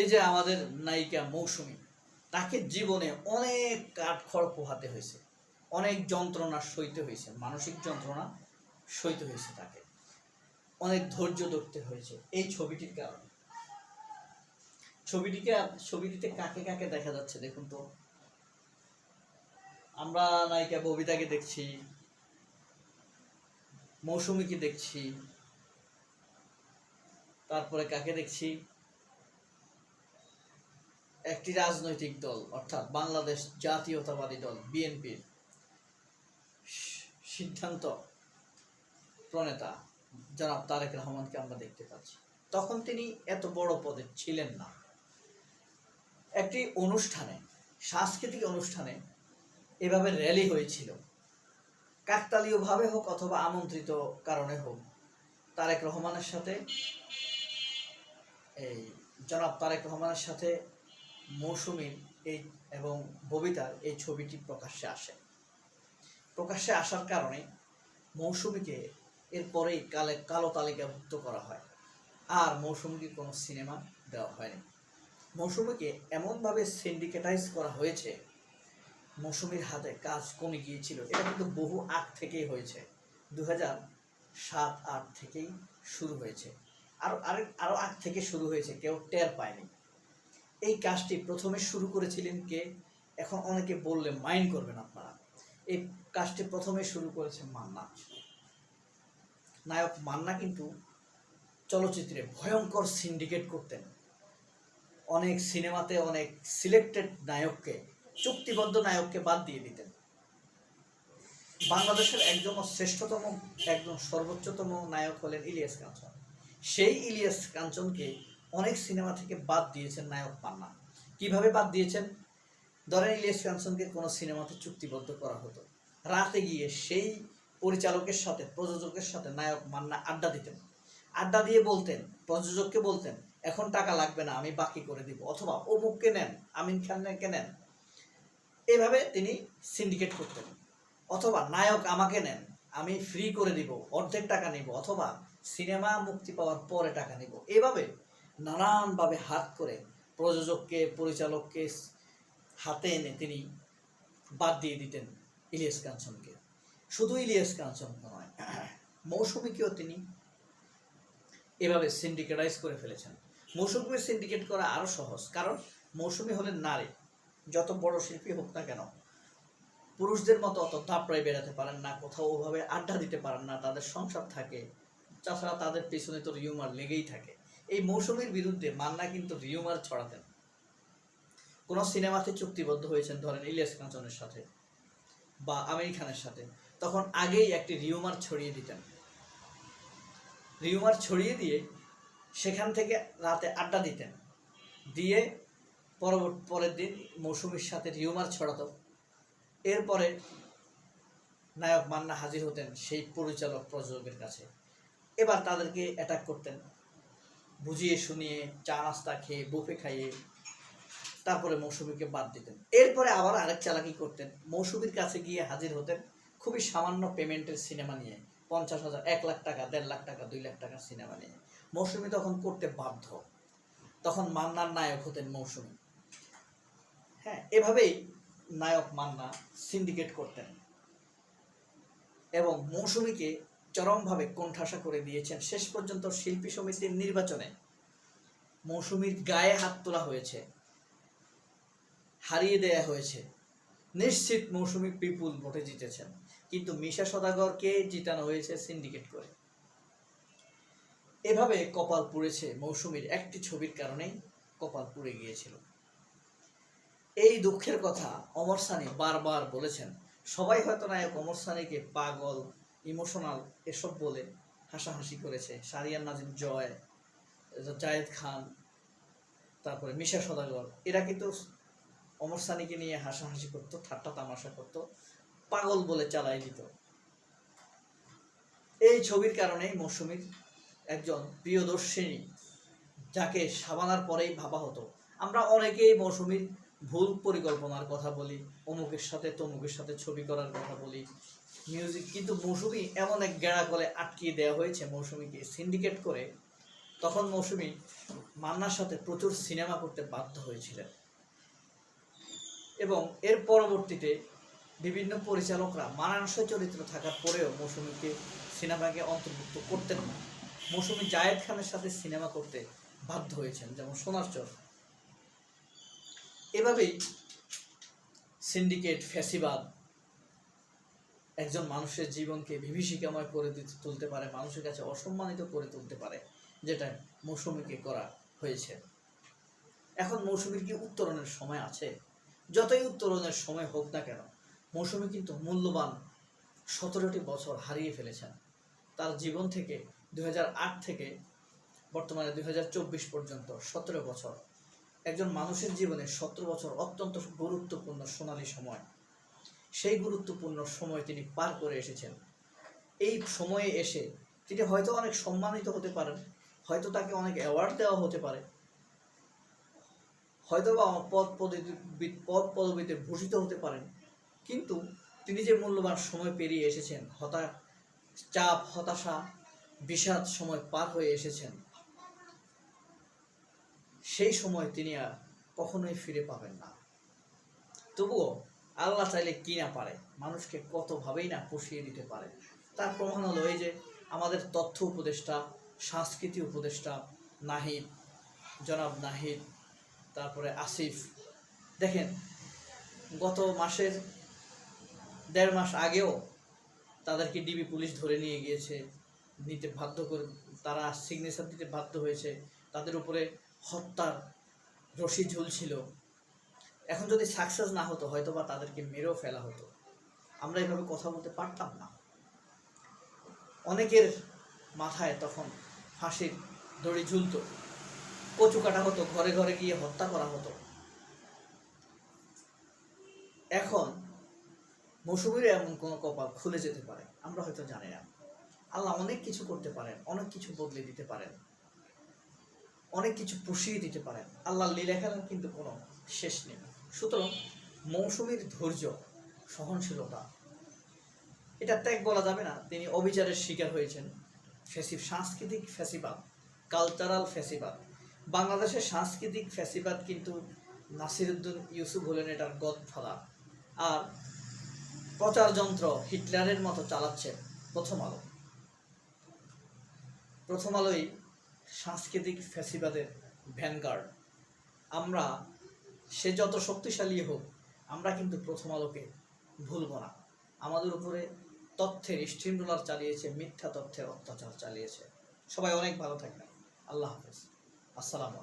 এই যে আমাদের নায়িকা মৌসুমী, তাকে জীবনে অনেক কাঠখড় পোহাতে হয়েছে, অনেক যন্ত্রণা সইতে হয়েছে, মানসিক যন্ত্রণা সইতে হয়েছে তাকে, অনেক ধৈর্য ধরতে হয়েছে এই ছবিটির কারণে। ছবিটিকে ছবিটিতে কাকে কাকে দেখা যাচ্ছে দেখুন তো? আমরা নায়িকা ববিতাকে দেখছি, মৌসুমীকে দেখছি, তারপরে কাকে দেখছি? একটি রাজনৈতিক দল, অর্থাৎ বাংলাদেশ জাতীয়তাবাদী দল বিএনপির সিদ্ধান্ত প্রণেতা জনাব তারেক রহমানকে আমরা দেখতে পাচ্ছি। তখন তিনি এত বড় পদে ছিলেন না। একটি অনুষ্ঠানে, সাংস্কৃতিক অনুষ্ঠানে এভাবে র্যালি হয়েছিল। কাকতালীয়ভাবে হোক অথবা আমন্ত্রিত কারণে হোক, তারেক রহমানের সাথে এই জনাব তারেক রহমানের সাথে মৌসুমীর এই এবং ববিতার এই ছবিটি প্রকাশ্যে আসে। প্রকাশ্যে আসার কারণে মৌসুমীকে এরপরেই কালে কালো তালিকাভুক্ত করা হয়। আর মৌসুমীকে কোনো সিনেমা দেওয়া হয়নি। মৌসুমীকে এমনভাবে সিন্ডিকেটাইজ করা হয়েছে, মৌসুমীর হাতে কাজ কমে গিয়েছিল। এটা কিন্তু বহু আগ থেকেই হয়েছে। দু সাত আট থেকেই শুরু হয়েছে। আরও আরেক আরও আগ থেকে শুরু হয়েছে, কেউ টের পায়নি। এই কাজটি প্রথমে শুরু করেছিলেন কে? এখন অনেকে বললে মাইন্ড করবেন আপনারা। এই কাজটি প্রথমে শুরু করেছে মান্না। নায়ক মান্না কিন্তু চলচ্চিত্রে ভয়ঙ্কর সিন্ডিকেট করতেন। অনেক সিনেমাতে অনেক সিলেক্টেড নায়ককে, চুক্তিবদ্ধ নায়ককে বাদ দিয়ে দিতেন। বাংলাদেশের একজন শ্রেষ্ঠতম, একজন সর্বোচ্চতম নায়ক হলেন ইলিয়াস কাঞ্চন। সেই ইলিয়াস কাঞ্চনকে অনেক সিনেমা থেকে বাদ দিয়েছেন নায়ক পান্না কীভাবে বাদ দিয়েছেন? ধরেন ইলিয়াস কাঞ্চনকে কোনো সিনেমাতে চুক্তিবদ্ধ করা হতো। রাতে গিয়ে সেই পরিচালকের সাথে, প্রযোজকের সাথে নায়ক মান্না আড্ডা দিতেন। আড্ডা দিয়ে বলতেন, প্রযোজককে বলতেন, এখন টাকা লাগবে না, আমি বাকি করে দিব। অথবা, অমুককে নেন, আমিন খানকে নেন। এভাবে তিনি সিন্ডিকেট করতেন। অথবা, নায়ক আমাকে নেন, আমি ফ্রি করে দিব, অর্ধেক টাকা নিব। অথবা, সিনেমা মুক্তি পাওয়ার পরে টাকা নিব। এভাবে নানানভাবে হাত করে প্রযোজককে, পরিচালককে হাতে এনে তিনি বাদ দিয়ে দিতেন ইলিয়াস কাঞ্চনকে। শুধু ইলিয়াস কাঞ্চন নয়, মৌসুমীকেও তিনি এভাবে সিন্ডিকেটাইজ করে ফেলেছেন। মৌসুমীকে সিন্ডিকেট করা আরও সহজ, কারণ মৌসুমী হলেন নারী। যত বড় শিল্পী হোক না কেন, পুরুষদের মতো অত দাপড়ায় বেড়াতে পারেন না, কোথাও ওভাবে আড্ডা দিতে পারেন না, তাদের সংসার থাকে। তাছাড়া তাদের পেছনে তো রিউমার লেগেই থাকে। এই মৌসুমীর বিরুদ্ধে মান্না কিন্তু রিউমার ছড়াতেন। কোন সিনেমাতে চুক্তিবদ্ধ হয়েছেন ধরেন ইলিয়াস কাঞ্চনের সাথে বা আমির খানের সাথে। তখন আগেই একটি রিউমার ছড়িয়ে দিতেন। রিউমার ছড়িয়ে দিয়ে সেখান থেকে রাতে আড্ডা দিতেন। দিয়ে পরবর্তী পরের দিন মৌসুমীর সাথে রিউমার ছড়াতো। এরপরে নায়ক মান্না হাজির হতেন সেই পরিচালক প্রযোজকের কাছে। এবার তাদেরকে অ্যাটাক করতেন। বুঝিয়ে শুনিয়ে চা নাস্তা খেয়ে বুফে খাইয়ে তারপরে মৌসুমীকে বাদ দিতেন। এরপরে আবার আরেক চালাকি করতেন। মৌসুমীর কাছে গিয়ে হাজির হতেন খুবই সামান্য পেমেন্টের সিনেমা নিয়ে। পঞ্চাশ হাজার, এক লাখ টাকা, দেড় লাখ টাকা, দুই লাখ টাকার সিনেমা নিয়ে। মৌসুমী তখন করতে বাধ্য। তখন মান্নার নায়ক হতেন মৌসুমী। হ্যাঁ এভাবেই নায়ক মান্না সিন্ডিকেট করতেন। এবং মৌসুমীকে চরমভাবে কোণঠাসা করে দিয়েছেন। শেষ পর্যন্ত শিল্পী সমিতির নির্বাচনে মৌসুমীর গায়ে হাত তোলা হয়েছে, হারিয়ে দেয়া হয়েছে। নিশ্চিত মৌসুমী পিপুল ভোটে জিতেছেন। কিন্তু মিশা সদাগরকে জিতানো হয়েছে সিন্ডিকেট করে। এভাবে কপাল পুড়েছে মৌসুমীর একটি ছবির কারণেই কপাল পুড়ে গিয়েছিল। এই দুঃখের কথা অমর সানি বারবার বলেছেন। সবাই হয়তো নায়ক অমর সানিকে পাগল ইমোশনাল, এসব বলে হাসাহাসি করেছে। সারিয়ান নাজিম জয়, জায়েদ খান, তারপরে মিশা সদাগর। এরা কিন্তু অমর সানিকে নিয়ে হাসাহাসি করতো, ঠাট্টা তামাশা করতো, পাগল বলে চালাই দিত। এই ছবির কারণেই মৌসুমীর একজন প্রিয়দর্শিনী, যাকে সাবানার পরেই ভাবা হতো। আমরা অনেকেই মৌসুমীর ভুল পরিকল্পনার কথা বলি, অমুকের সাথে তমুকের সাথে ছবি করার কথা বলি মিউজিক কিন্তু মৌসুমী এমন এক গেড়া গলে আটকিয়ে দেওয়া হয়েছে মৌসুমীকে সিন্ডিকেট করে। তখন মৌসুমী মান্নার সাথে প্রচুর সিনেমা করতে বাধ্য হয়েছিলেন। এবং এর পরবর্তীতে বিভিন্ন পরিচালকরা মানানসই চরিত্র থাকার পরেও মৌসুমীকে সিনেমাকে অন্তর্ভুক্ত করতেন না। মৌসুমী জায়েদ খানের সাথে সিনেমা করতে বাধ্য হয়েছেন, যেমন সোনার চর। এভাবেই সিন্ডিকেট ফ্যাসিবাদ একজন মানুষের জীবনকে বিভীষিকাময় করে দিতে তুলতে পারে, মানুষের কাছে অসম্মানিত করে তুলতে পারে, যেটা মৌসুমীকে করা হয়েছে। এখন মৌসুমীর কি উত্তরণের সময় আছে? যতই উত্তরণের সময় হোক না কেন, মৌসুমী কিন্তু মূল্যবান সতেরোটি বছর হারিয়ে ফেলেছেন। তার জীবন থেকে দু হাজার আট থেকে বর্তমানে দু হাজার চব্বিশ পর্যন্ত সতেরো বছর। একজন মানুষের জীবনে সতেরো বছর অত্যন্ত গুরুত্বপূর্ণ সোনালী সময়। সেই গুরুত্বপূর্ণ সময় তিনি পার করে এসেছেন। এই সময়ে এসে তিনি হয়তো অনেক সম্মানিত হতে পারেন, হয়তো তাকে অনেক অ্যাওয়ার্ড দেওয়া হতে পারে। হয়তো বা পদ পদ পদবিতে ভূষিত হতে পারেন। কিন্তু তিনি যে মূল্যবান সময় পেরিয়ে এসেছেন, হতা, চাপ, হতাশা, বিষাদ সময় পার হয়ে এসেছেন, সেই সময় তিনি আর কখনোই ফিরে পাবেন না। তবুও আল্লাহ চাইলে কি না পারে? মানুষকে কতভাবেই না পুষিয়ে দিতে পারে? তার প্রমাণ হলো এই যে, আমাদের তথ্য উপদেষ্টা, সংস্কৃতি উপদেষ্টা নাহিদ, জনাব নাহিদ, তারপরে আসিফ। দেখেন, গত মাসের দেড় মাস আগেও তাদেরকে ডিবি পুলিশ ধরে নিয়ে গিয়েছে, নিতে বাধ্য করে, তারা সিগনেচার দিতে বাধ্য হয়েছে। তাদের উপরে হত্যার রশি ঝুলছিল। এখন যদি সাকসেস না হতো, হয়তো বা তাদেরকে মেরেও ফেলা হতো। আমরা এভাবে কথা বলতে পারতাম না। অনেকের মাথায় তখন ফাঁসির দড়ি ঝুলতো। কচু কাটা হতো, ঘরে ঘরে গিয়ে হত্যা করা হতো। এখন মৌসুমীর এমন কোনো কপাল খুলে যেতে পারে, আমরা হয়তো জানি না। আল্লাহ অনেক কিছু করতে পারেন, অনেক কিছু বদলে দিতে পারেন। অনেক কিছু পুষিয়ে দিতে পারেন। আল্লাহ লীলা খেলার কিন্তু কোনো শেষ নেই। সুতরাং মৌসুমীর ধৈর্য, সহনশীলতা, এটা ত্যাগ বলা যাবে না। তিনি অবিচারের শিকার হয়েছেন। ফেসিভ সাংস্কৃতিক ফ্যাসিবাদ কালচারাল ফ্যাসিবাদ বাংলাদেশের সাংস্কৃতিক ফ্যাসিবাদ কিন্তু নাসিরুদ্দিন ইউসুফ হলেন এটার গদফাদার আর প্রচার যন্ত্র হিটলারের মতো চালাচ্ছে প্রথম আলো। প্রথম আলোই সাংস্কৃতিক ফ্যাসিবাদের ভ্যানগার্ড। আমরা সে যত শক্তিশালী হোক, আমরা কিন্তু প্রথম আলোকে ভুলব না। আমাদের উপরে তথ্যের স্টিম রোলার চালিয়েছে, মিথ্যা তথ্যের অত্যাচার চালিয়েছে। সবাই অনেক ভালো থাকবেন। আল্লাহ হাফেজ। আসসালামু